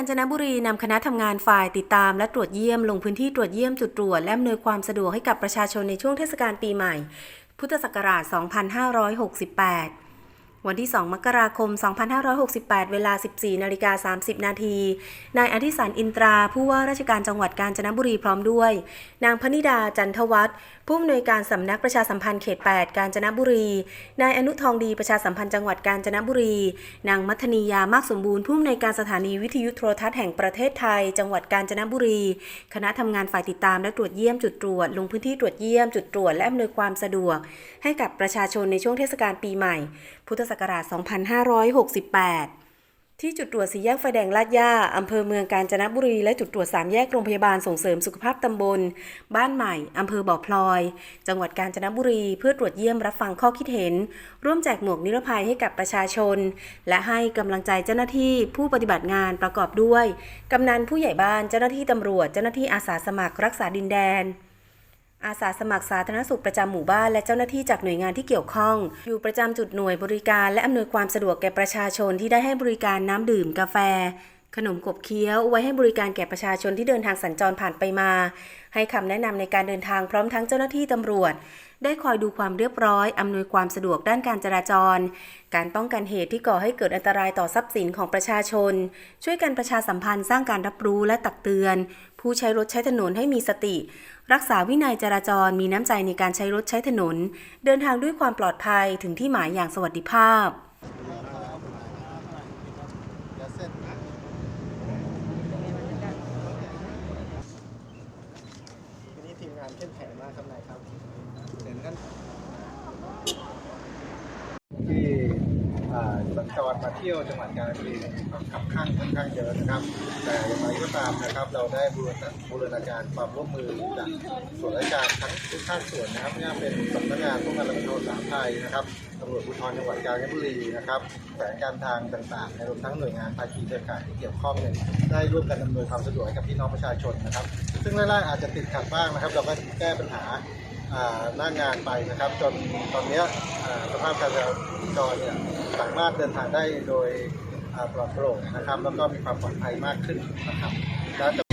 ญจนบุรีนำคณะทำงานฝ่ายติดตามและตรวจเยี่ยมลงพื้นที่ตรวจเยี่ยมจุดตรวจและอำนวยความสะดวกให้กับประชาชนในช่วงเทศกาลปีใหม่ พุทธศักราช 2568 วันที่ 2 มกราคม 2568 เวลา 14นาฬิกา30 นาที นายอธิสันอินตรา ผู้ว่าราชการจังหวัดกาญจนบุรีพร้อมด้วย นางพนิดาจันทวัฒน์ผู้อำนวยการสำนักประชาสัมพันธ์เขต 8 กาญจนบุรี นายอนุทองดีประชาสัมพันธ์จังหวัดกาญจนบุรี นางมัทนียามากสมบูรณ์ผู้อำนวยการสถานีวิทยุโทรทัศน์แห่งประเทศไทย จังหวัดกาญจนบุรี คณะทำงานฝ่ายติดตามและตรวจเยี่ยมจุดตรวจ ลงพื้นที่ตรวจเยี่ยมจุดตรวจและอำนวยความสะดวก ให้กับประชาชนในช่วงเทศกาลปีใหม่ พุทธศักราช 2568 ที่จุดตรวจสีแยกไฟแดงลาดย่าอำเภอเมืองกาญจนบุรี และจุดตรวจสามแยกโรงพยาบาลส่งเสริมสุขภาพตำบล บ้านใหม่อำเภอบ่อพลอย จังหวัดกาญจนบุรี เพื่อตรวจเยี่ยมรับฟังข้อคิดเห็น ร่วมแจกหมวกนิรภัยให้กับประชาชน และให้กำลังใจเจ้าหน้าที่ผู้ปฏิบัติงานประกอบด้วยกำนันผู้ใหญ่บ้านเจ้าหน้าที่ตำรวจเจ้าหน้าที่อาสาสมัครรักษาดินแดน อาสาสมัครสาธารณสุขประจำหมู่บ้านและเจ้าหน้าที่จากหน่วยงานที่เกี่ยวข้อง อยู่ประจำจุดหน่วยบริการและอำนวยความสะดวกแก่ประชาชนที่ได้ให้บริการน้ำดื่มกาแฟ ขนมขบเคี้ยวไว้ให้บริการแก่ประชาชนที่เดินทางสัญจรผ่านไปมา ให้คำแนะนำในการเดินทางพร้อมทั้งเจ้าหน้าที่ตำรวจ ได้คอยดูความเรียบร้อย อำนวยความสะดวกด้านการจราจร การป้องกันเหตุที่ก่อให้เกิดอันตรายต่อทรัพย์สินของประชาชน ช่วยกันประชาสัมพันธ์สร้างการรับรู้และตักเตือน ผู้ใช้รถใช้ถนนให้มีสติ รักษาวินัยจราจรมีน้ำใจในการใช้รถใช้ถนน เดินทางด้วยความปลอดภัยถึงที่หมายอย่างสวัสดิภาพ อย่าเส้นนะวันนี้ทีมงาน เข้มแข็งมากครับนายครับเห็นกัน สัญจรมาเที่ยวจังหวัดกาญจนบุรีขับข้างค่อนข้างเยอะนะครับ แต่อย่างไรก็ตามนะครับ เราได้บูรณาบูรณาการความร่วมมือจากส่วนราชการทั้งทุกภาคส่วนนะครับไม่ว่าเป็นสำนักงานป้องกันและบรรเทาสาธารณภัยนะครับตำรวจภูธรจังหวัดกาญจนบุรีนะครับแผนการทางต่างๆรวมทั้งหน่วยงานภาคีเครือข่ายที่เกี่ยวข้องเนี่ยได้ร่วมกันดำเนินความสะดวกให้กับพี่น้องประชาชนนะครับ ซึ่งแรกๆอาจจะติดขัดบ้างนะครับ เราก็แก้ปัญหา หน้างานไปนะครับ จนตอนนี้สภาพการจราจรเนี่ยสามารถเดินทางได้โดยปลอดโปร่งนะครับ แล้วก็มีความปลอดภัยมากขึ้นนะครับและจ